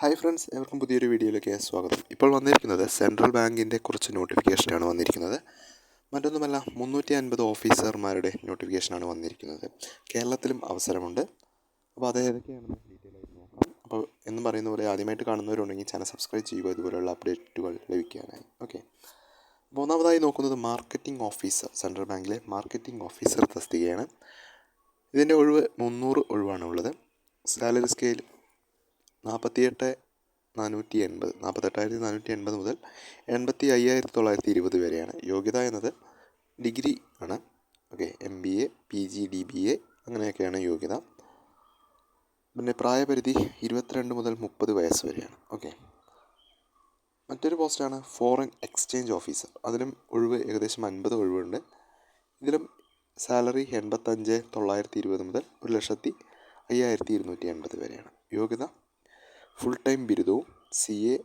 Hi friends എവർക്കും പുതിയൊരു വീഡിയോയിലേക്ക് സ്വാഗതം. ഇപ്പോൾ വന്നിരിക്കുന്നത് സെൻട്രൽ ബാങ്കിന്റെ കുറച്ച് നോട്ടിഫിക്കേഷനാണ് വന്നിരിക്കുന്നത്. മറ്റൊന്നുമല്ല മുന്നൂറ്റി അൻപത് ഓഫീസർമാരുടെ നോട്ടിഫിക്കേഷനാണ് വന്നിരിക്കുന്നത്. കേരളത്തിലും അവസരമുണ്ട്. അപ്പോൾ അത് ഏതൊക്കെയാണെന്ന് ഡീറ്റെയിൽ ആയിട്ട് നോക്കാം. അപ്പോൾ എന്ന് പറയുന്ന പോലെ ആദ്യമായിട്ട് കാണുന്നവരുണ്ടെങ്കിൽ ചാനൽ സബ്സ്ക്രൈബ് ചെയ്യുക ഇതുപോലെയുള്ള അപ്ഡേറ്റുകൾ ലഭിക്കാനായി. ഓക്കെ അപ്പോൾ ഒന്നാമതായി നോക്കുന്നത് മാർക്കറ്റിംഗ് ഓഫീസർ സെൻട്രൽ ബാങ്കിലെ മാർക്കറ്റിംഗ് ഓഫീസർ തസ്തികയാണ്. ഇതിന്റെ ഒഴിവ് മുന്നൂറ് ഒഴിവാണ് ഉള്ളത്. സാലറി സ്കെയിൽ നാൽപ്പത്തിയെട്ട് നാനൂറ്റി എൺപത് നാൽപ്പത്തെട്ടായിരത്തി നാനൂറ്റി എൺപത് മുതൽ എൺപത്തി അയ്യായിരത്തി തൊള്ളായിരത്തി ഇരുപത് വരെയാണ്. യോഗ്യത എന്നത് ഡിഗ്രി ആണ്. Okay M B A P G D B A അങ്ങനെയൊക്കെയാണ് യോഗ്യത. പിന്നെ പ്രായപരിധി ഇരുപത്തിരണ്ട് മുതൽ മുപ്പത് വയസ്സ് വരെയാണ്. ഓക്കെ. മറ്റൊരു പോസ്റ്റാണ് ഫോറിൻ എക്സ്ചേഞ്ച് ഓഫീസർ. അതിലും ഒഴിവ് ഏകദേശം അൻപത് ഒഴിവുണ്ട്. ഇതിലും സാലറി എൺപത്തഞ്ച് തൊള്ളായിരത്തി ഇരുപത് മുതൽ ഒരു ലക്ഷത്തി അയ്യായിരത്തി ഇരുന്നൂറ്റി എൺപത് വരെയാണ്. യോഗ്യത? ഫുൾ ടൈം ബിരുദവും C A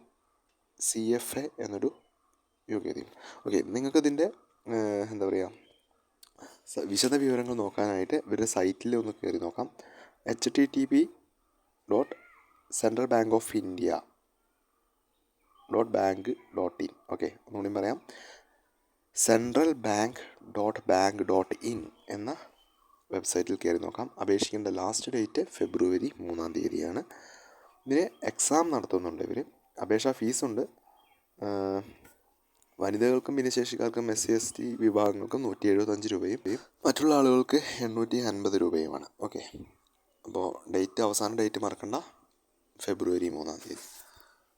C F A എന്നൊരു യോഗ്യതയും. ഓക്കെ നിങ്ങൾക്കതിന്റെ എന്താ പറയുക വിശദ വിവരങ്ങൾ നോക്കാനായിട്ട് ഇവരുടെ സൈറ്റിൽ ഒന്ന് കയറി നോക്കാം. H T T P dot central bank of India dot bank dot in okay ഒന്നുകൂടി പറയാം. Central bank dot bank dot in എന്ന വെബ്സൈറ്റിൽ കയറി നോക്കാം. അപേക്ഷിക്കേണ്ട ലാസ്റ്റ് ഡേറ്റ് ഫെബ്രുവരി മൂന്നാം തീയതിയാണ്. ഇതിന് എക്സാം നടത്തുന്നുണ്ട് ഇവർ അപേക്ഷാ ഫീസുണ്ട് വനിതകൾക്കും ഭിന്നശേഷിക്കാർക്കും എസ് സി എസ് ടി വിഭാഗങ്ങൾക്കും നൂറ്റി എഴുപത്തഞ്ച് രൂപയും മറ്റുള്ള ആളുകൾക്ക് എണ്ണൂറ്റി അൻപത് രൂപയുമാണ്. ഓക്കെ അപ്പോൾ ഡേറ്റ് അവസാന ഡേറ്റ് മറക്കണ്ട. ഫെബ്രുവരി മൂന്നാം തീയതി.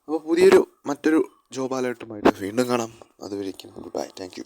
അപ്പോൾ പുതിയൊരു മറ്റൊരു ജോബ് അലേർട്ടുമായിട്ട് വീണ്ടും കാണാം. അതുവരേക്കും. Good bye thank you